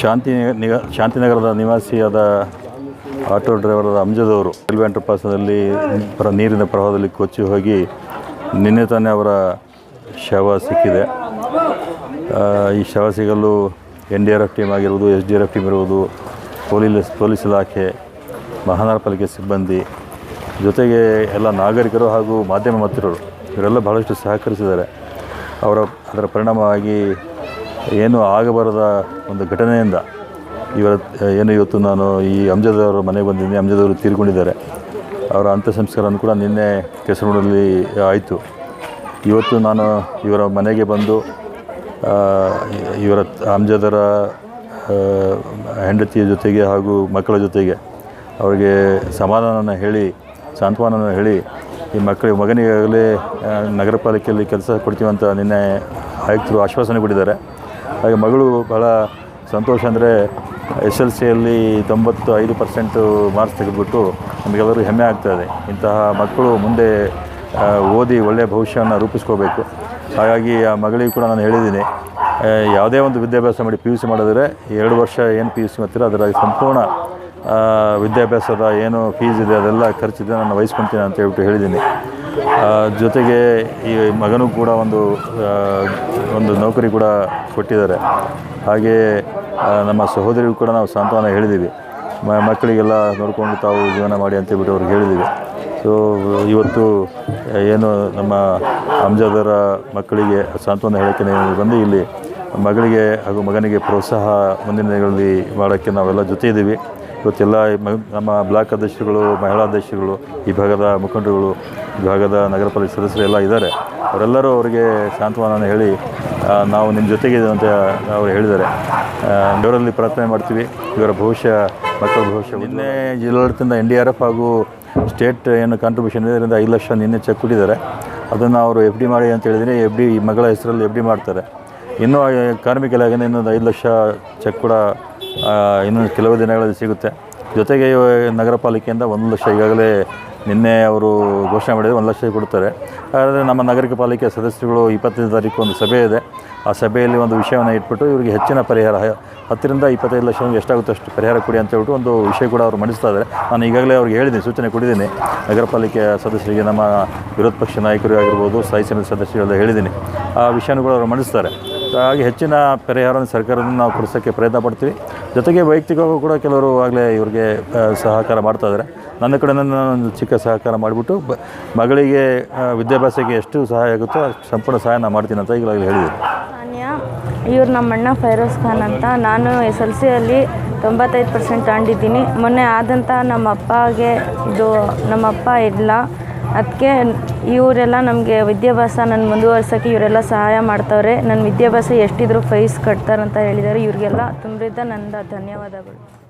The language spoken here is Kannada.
ಶಾಂತಿ ನಿಗ ಶಾಂತಿನಗರದ ನಿವಾಸಿಯಾದ ಆಟೋ ಡ್ರೈವರ್ ಅಂಜದವರು ರೈಲ್ವೆ ಅಂಡರ್ಪಾಸದಲ್ಲಿ ಪ್ರ ನೀರಿನ ಪ್ರವಾಹದಲ್ಲಿ ಕೊಚ್ಚಿ ಹೋಗಿ ನಿನ್ನೆ ತಾನೇ ಅವರ ಶವ ಸಿಕ್ಕಿದೆ. ಈ ಶವ ಸಿಗಲು N D R F team ಆಗಿರ್ಬೋದು, S D R F team ಇರುವುದು ಪೊಲೀಸ್ ಪೊಲೀಸ್ ಇಲಾಖೆ, ಮಹಾನಗರ ಪಾಲಿಕೆ ಸಿಬ್ಬಂದಿ ಜೊತೆಗೆ ಎಲ್ಲ ನಾಗರಿಕರು ಹಾಗೂ ಮಾಧ್ಯಮ ಮಂತ್ರಿಗಳು ಇವರೆಲ್ಲ ಬಹಳಷ್ಟು ಸಹಕರಿಸಿದ್ದಾರೆ. ಅವರ ಅದರ ಪರಿಣಾಮವಾಗಿ ಏನು ಆಗಬಾರದ ಒಂದು ಘಟನೆಯಿಂದ ಇವರ, ಏನು ಇವತ್ತು ನಾನು ಈ ಅಂಜದವರ ಮನೆಗೆ ಬಂದಿದ್ದೀನಿ ಅಮ್ಜದವರು ಅವರು ತೀರ್ಕೊಂಡಿದ್ದಾರೆ. ಅವರ ಅಂತ್ಯ ಸಂಸ್ಕಾರವನ್ನು ಕೂಡ ನಿನ್ನೆ ಕೆಸರೂರಲ್ಲಿ ಆಯಿತು. ಇವತ್ತು ನಾನು ಇವರ ಮನೆಗೆ ಬಂದು ಇವರ ಅಂಜದರ ಹೆಂಡತಿಯ ಜೊತೆಗೆ ಹಾಗೂ ಮಕ್ಕಳ ಜೊತೆಗೆ ಅವರಿಗೆ ಸಮಾಧಾನನ ಹೇಳಿ ಸಾಂತ್ವನನ ಹೇಳಿ, ಈ ಮಕ್ಕಳಿಗೆ ಮಗನಿಗಾಗಲೇ ನಗರ ಪಾಲಿಕೆಯಲ್ಲಿ ಕೆಲಸ ಕೊಡ್ತೀವಂತ ನಿನ್ನೆ ಆಯುಕ್ತರು ಆಶ್ವಾಸನೆ ಕೊಟ್ಟಿದ್ದಾರೆ. ಹಾಗೆ ಮಗಳು ಬಹಳ ಸಂತೋಷ ಅಂದರೆ ಎಸ್ ಎಲ್ ಸಿಯಲ್ಲಿ ತೊಂಬತ್ತು ಐದು ಪರ್ಸೆಂಟು ಮಾರ್ಕ್ಸ್ ತೆಗೆದುಬಿಟ್ಟು ನಮಗೆಲ್ಲರೂ ಹೆಮ್ಮೆ ಆಗ್ತಾಯಿದೆ. ಇಂತಹ ಮಕ್ಕಳು ಮುಂದೆ ಓದಿ ಒಳ್ಳೆಯ ಭವಿಷ್ಯವನ್ನು ರೂಪಿಸ್ಕೋಬೇಕು. ಹಾಗಾಗಿ ಆ ಮಗಳಿಗೆ ಕೂಡ ನಾನು ಹೇಳಿದ್ದೀನಿ ಯಾವುದೇ ಒಂದು ವಿದ್ಯಾಭ್ಯಾಸ ಮಾಡಿ ಪಿ ಯು ಸಿ ಮಾಡಿದರೆ ಎರಡು ವರ್ಷ ಏನು ಪಿ ಯು ಸಿ ಮಾಡ್ತೀರೋ ಅದರ ಸಂಪೂರ್ಣ ವಿದ್ಯಾಭ್ಯಾಸದ ಏನು ಫೀಸ್ ಇದೆ ಅದೆಲ್ಲ ಖರ್ಚಿದೆ, ನಾನು ವಹಿಸ್ಕೊತೀನಿ ಅಂತ ಹೇಳ್ಬಿಟ್ಟು ಹೇಳಿದ್ದೀನಿ. ಜೊತೆಗೆ ಈ ಮಗನೂ ಕೂಡ ಒಂದು ಒಂದು ನೌಕರಿ ಕೂಡ ಕೊಟ್ಟಿದ್ದಾರೆ. ಹಾಗೆ ನಮ್ಮ ಸಹೋದರಿಗೂ ಕೂಡ ನಾವು ಸಾಂತ್ವನ ಹೇಳಿದ್ದೀವಿ. ಮಕ್ಕಳಿಗೆಲ್ಲ ನೋಡಿಕೊಂಡು ತಾವು ಜೀವನ ಮಾಡಿ ಅಂತೇಳ್ಬಿಟ್ಟು ಅವ್ರಿಗೆ ಹೇಳಿದ್ದೀವಿ. ಸೊ ಇವತ್ತು ಏನು ನಮ್ಮ ಅಂಜದರ ಮಕ್ಕಳಿಗೆ ಸಾಂತ್ವನ ಹೇಳೋಕ್ಕೆ ಬಂದು ಇಲ್ಲಿ ಮಗಳಿಗೆ ಹಾಗೂ ಮಗನಿಗೆ ಪ್ರೋತ್ಸಾಹ ಮುಂದಿನ ದಿನಗಳಲ್ಲಿ ಮಾಡೋಕ್ಕೆ ನಾವೆಲ್ಲ ಜೊತೆ ಇದ್ದೀವಿ. ಇವತ್ತೆಲ್ಲ ನಮ್ಮ ಬ್ಲಾಕ್ ಅಧ್ಯಕ್ಷರುಗಳು, ಮಹಿಳಾ ಅಧ್ಯಕ್ಷರುಗಳು, ಈ ಭಾಗದ ಮುಖಂಡರುಗಳು ಭಾಗದ ನಗರ ಪಾಲಿಕೆ ಸದಸ್ಯರು ಎಲ್ಲ ಇದ್ದಾರೆ. ಅವರೆಲ್ಲರೂ ಅವರಿಗೆ ಸಾಂತ್ವನ ಹೇಳಿ ನಾವು ನಿಮ್ಮ ಜೊತೆಗೆ ಅಂತ ಅವರು ಹೇಳಿದ್ದಾರೆ. ದೇವರಲ್ಲಿ ಪ್ರಾರ್ಥನೆ ಮಾಡ್ತೀವಿ. ಇವರ ಭವಿಷ್ಯ, ಮಕ್ಕಳ ಭವಿಷ್ಯ ನಿನ್ನೆ ಜಿಲ್ಲಾಡಳಿತದಿಂದ ಎನ್ ಡಿ ಆರ್ ಎಫ್ ಹಾಗೂ ಸ್ಟೇಟ್ ಏನು ಕಾಂಟ್ರಿಬ್ಯೂಷನ್ ಇದೆ, ಅದರಿಂದ ಐದು ಲಕ್ಷ ನಿನ್ನೆ ಚೆಕ್ ಕೊಟ್ಟಿದ್ದಾರೆ. ಅದನ್ನು ಅವರು ಎಫ್ ಡಿ ಮಾಡಿ ಅಂತ ಹೇಳಿದರೆ ಎಫ್ ಡಿ ಮಗಳ ಹೆಸರಲ್ಲಿ ಎಫ್ ಡಿ ಮಾಡ್ತಾರೆ. ಇನ್ನೂ ಕಾರ್ಮಿಕ ಇಲಾಖೆಯಿಂದ ಇನ್ನೊಂದು ಐದು ಲಕ್ಷ ಚೆಕ್ ಕೂಡ ಇನ್ನೊಂದು ಇನ್ನೂ ಕೆಲವು ದಿನಗಳಲ್ಲಿ ಸಿಗುತ್ತೆ. ಜೊತೆಗೆ ನಗರ ಪಾಲಿಕೆಯಿಂದ ಒಂದು ಲಕ್ಷ ಈಗಾಗಲೇ ನಿನ್ನೆ ಅವರು ಘೋಷಣೆ ಮಾಡಿದರೆ, ಒಂದು ಲಕ್ಷ ಕೊಡ್ತಾರೆ. ಆದರೆ ನಮ್ಮ ನಗರಿಕ ಪಾಲಿಕೆ ಸದಸ್ಯರುಗಳು ಇಪ್ಪತ್ತೈದು ತಾರೀಕು ಒಂದು ಸಭೆ ಇದೆ. ಆ ಸಭೆಯಲ್ಲಿ ಒಂದು ವಿಷಯವನ್ನು ಇಟ್ಬಿಟ್ಟು ಇವರಿಗೆ ಹೆಚ್ಚಿನ ಪರಿಹಾರ ಹತ್ತರಿಂದ ಇಪ್ಪತ್ತೈದು ಲಕ್ಷ ಎಷ್ಟಾಗುತ್ತೆ ಅಷ್ಟು ಪರಿಹಾರ ಕೊಡಿ ಅಂತ ಹೇಳ್ಬಿಟ್ಟು ಒಂದು ವಿಷಯ ಕೂಡ ಅವರು ಮಂಡಿಸ್ತಾ ಇದ್ದಾರೆ. ನಾನು ಈಗಾಗಲೇ ಅವ್ರಿಗೆ ಹೇಳಿದ್ದೀನಿ, ಸೂಚನೆ ಕೊಟ್ಟಿದ್ದೀನಿ. ನಗರ ಪಾಲಿಕೆ ಸದಸ್ಯರಿಗೆ, ನಮ್ಮ ವಿರೋಧ ಪಕ್ಷ ನಾಯಕರು ಆಗಿರ್ಬೋದು, ಸ್ಥಾಯಿ ಸಮಿತಿ ಸದಸ್ಯರೆಲ್ಲ ಹೇಳಿದ್ದೀನಿ. ಆ ವಿಷಯನೂ ಕೂಡ ಅವರು ಮಂಡಿಸ್ತಾರೆ. ಹಾಗೆ ಹೆಚ್ಚಿನ ಪರಿಹಾರವನ್ನು ಸರ್ಕಾರದಿಂದ ನಾವು ಕೊಡಿಸೋಕ್ಕೆ ಪ್ರಯತ್ನ ಪಡ್ತೀವಿ. ಜೊತೆಗೆ ವೈಯಕ್ತಿಕವಾಗೂ ಕೂಡ ಕೆಲವರು ಆಗಲೇ ಇವ್ರಿಗೆ ಸಹಕಾರ ಮಾಡ್ತಾ ಇದ್ದಾರೆ ನನ್ನ ಕಡೆ ನಾನು ಚಿಕ್ಕ ಸಹಕಾರ ಮಾಡಿಬಿಟ್ಟು ಮಗಳಿಗೆ ವಿದ್ಯಾಭ್ಯಾಸಕ್ಕೆ ಎಷ್ಟು ಸಹಾಯ ಆಗುತ್ತೋ ಅಷ್ಟು ಸಂಪೂರ್ಣ ಸಹಾಯ ನಾನು ಮಾಡ್ತೀನಿ ಅಂತ ಈಗಲೇ ಹೇಳಿದ್ದೀನಿ. ಇವ್ರು ನಮ್ಮ ಅಣ್ಣ ಫೈರೋಸ್ ಖಾನ್ ಅಂತ. ನಾನು ಎಸ್ ಎಲ್ ಸಿಯಲ್ಲಿ ತೊಂಬತ್ತೈದು ಪರ್ಸೆಂಟ್ ತಾಂಡಿದ್ದೀನಿ ಮೊನ್ನೆ ಆದಂಥ ನಮ್ಮ ಅಪ್ಪಗೆ ಇದು, ನಮ್ಮ ಅಪ್ಪ ಇಲ್ಲ ಅದಕ್ಕೆ ಇವರೆಲ್ಲ ನಮಗೆ ವಿದ್ಯಾಭ್ಯಾಸ ನನ್ನ ಮುಂದುವರ್ಸೋಕ್ಕೆ ಇವರೆಲ್ಲ ಸಹಾಯ ಮಾಡ್ತವ್ರೆ. ನನ್ನ ವಿದ್ಯಾಭ್ಯಾಸ ಎಷ್ಟಿದ್ರು ಫೈಸ್ ಕಟ್ತಾರಂತ ಹೇಳಿದ್ದಾರೆ. ಇವ್ರಿಗೆಲ್ಲ ತುಂಬಿದ್ದ ನನ್ನ ಧನ್ಯವಾದಗಳು.